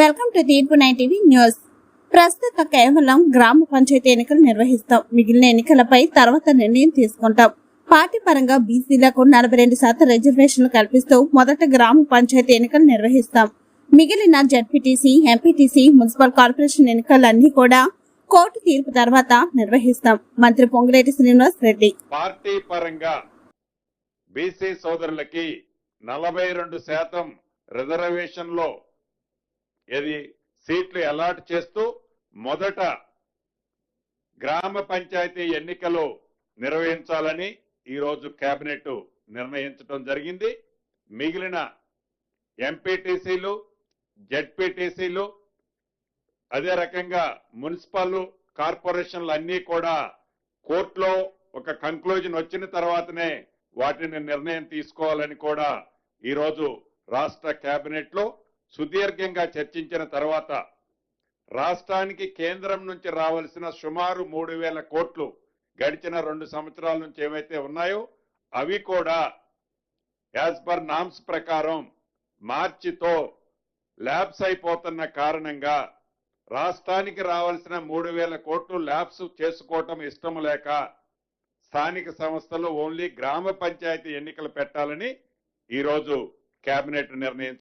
Welcome to తీర్పు nine TV news. ప్రస్తుత కేవలం గ్రామ పంచాయతీ ఎన్నికలు నిర్వహిస్తాం. మిగిలిన ఎన్నికలపై తర్వాత నిర్ణయం తీసుకుంటాం. పార్టీ పరంగా బీసీలకు నలభై రెండు శాతం రిజర్వేషన్లు కల్పిస్తూ మొదట గ్రామ పంచాయతీ ఎన్నికలు నిర్వహిస్తాం. మిగిలిన జడ్పీటీసీ ఎంపీటీసీ మున్సిపల్ కార్పొరేషన్ ఎన్నికలన్నీ కూడా కోర్టు తీర్పు తర్వాత నిర్వహిస్తాం. మంత్రి పొంగిరెడ్డి శ్రీనివాస్ రెడ్డి. పార్టీ పరంగా బీసీ సోదరులకి నలభై రెండు శాతం రిజర్వేషన్లో ఇది సీట్లు అలాట్ చేస్తూ మొదట గ్రామ పంచాయతీ ఎన్నికలు నిర్వహించాలని ఈరోజు కేబినెట్ నిర్ణయించడం జరిగింది. మిగిలిన ఎంపీటీసీలు జెడ్పీటీసీలు అదే రకంగా మున్సిపల్ కార్పొరేషన్లు అన్నీ కూడా కోర్టులో ఒక కంక్లూజన్ వచ్చిన తర్వాతనే వాటిని నిర్ణయం తీసుకోవాలని కూడా ఈరోజు రాష్ట్ర కేబినెట్లో సుదీర్ఘంగా చర్చించిన తర్వాత రాష్ట్రానికి కేంద్రం నుంచి రావాల్సిన సుమారు మూడు వేల కోట్లు గడిచిన రెండు సంవత్సరాల నుంచి ఏవైతే ఉన్నాయో అవి కూడా యాజ్ పర్ నామ్స్ ప్రకారం మార్చితో ల్యాబ్స్ అయిపోతున్న కారణంగా రాష్ట్రానికి రావాల్సిన మూడు వేల కోట్లు ల్యాబ్స్ చేసుకోవటం ఇష్టం లేక స్థానిక సంస్థలు ఓన్లీ గ్రామ పంచాయతీ ఎన్నికలు పెట్టాలని ఈరోజు కేబినెట్ నిర్ణయం